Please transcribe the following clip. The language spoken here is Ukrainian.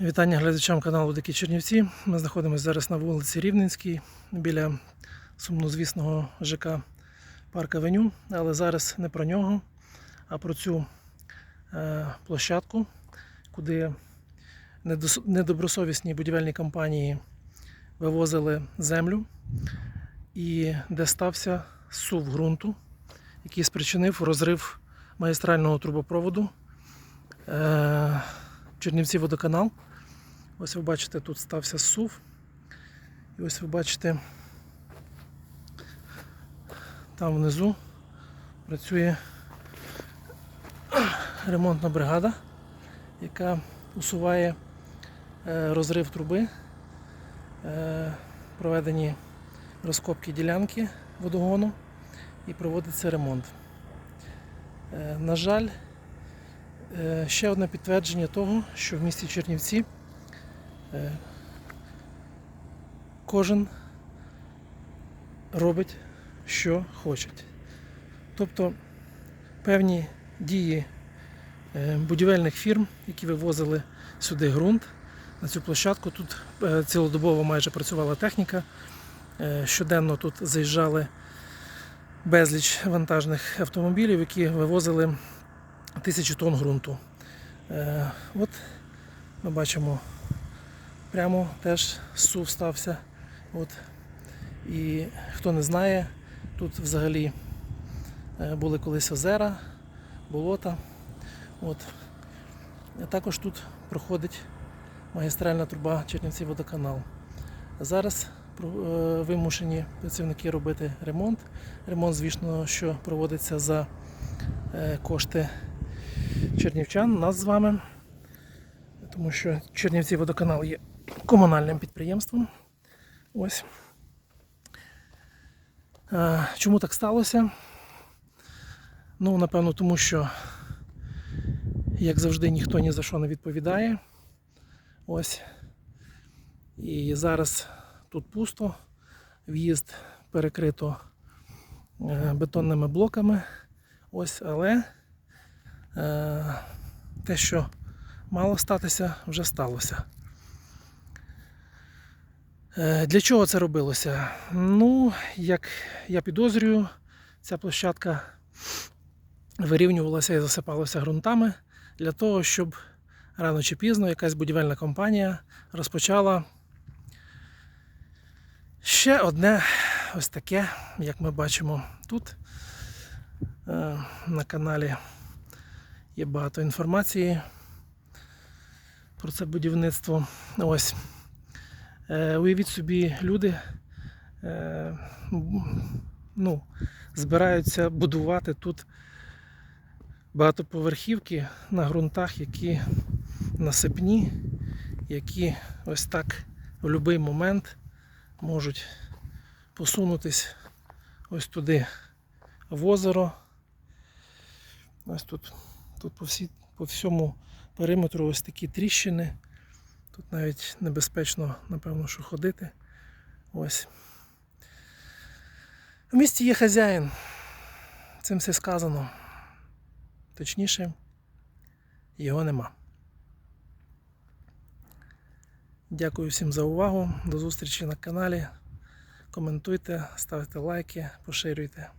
Вітання глядачам каналу Дикі Чернівці. Ми знаходимося зараз на вулиці Рівненській біля сумнозвісного ЖК Парк Авеню. Але зараз не про нього, а про цю е, площадку, куди недобросовісні будівельні компанії вивозили землю і де стався сув ґрунту, який спричинив розрив магістрального трубопроводу. Чернівці водоканал. Ось ви бачите, тут стався сув. І ось ви бачите, там внизу працює ремонтна бригада, яка усуває е, розрив труби, е, проведені розкопки ділянки водогону і проводиться ремонт. Е, На жаль, Ще одне підтвердження того, що в місті Чернівці е, кожен робить, що хоче. Тобто певні дії е, будівельних фірм, які вивозили сюди ґрунт на цю площадку. Тут е, цілодобово майже працювала техніка. Е, Щоденно тут заїжджали безліч вантажних автомобілів, які вивозили тисячі тонн ґрунту. Е, от ми бачимо, прямо теж сув стався. От. І хто не знає, тут взагалі е, були колись озера, болота. От. Також тут проходить магістральна труба Чернівці водоканал. Зараз е, вимушені працівники робити ремонт. Ремонт, звісно, що проводиться за е, кошти чернівчан, нас з вами. Тому що Чернівці водоканал є комунальним підприємством. Ось. Е, Чому так сталося? Ну, напевно, тому що, як завжди, ніхто ні за що не відповідає. Ось. І зараз тут пусто, в'їзд перекрито е, бетонними блоками. Ось, але те, що мало статися, вже сталося. Е, Для чого це робилося? Ну, як я підозрюю, ця площадка вирівнювалася і засипалася ґрунтами для того, щоб рано чи пізно якась будівельна компанія розпочала ще одне ось таке, як ми бачимо тут е, на каналі є багато інформації про це будівництво. Ось. Е, уявіть собі, люди е, ну, збираються будувати тут багатоповерхівки на ґрунтах, які насипні, які ось так в будь-який момент можуть посунутись ось туди в озеро. Ось тут, тут по, всій, по всьому периметру ось такі тріщини. Тут навіть небезпечно, напевно, що ходити. Ось. В місті є хазяїн. Цим все сказано. Точніше, його нема. Дякую всім за увагу. До зустрічі на каналі. Коментуйте, ставте лайки, поширюйте.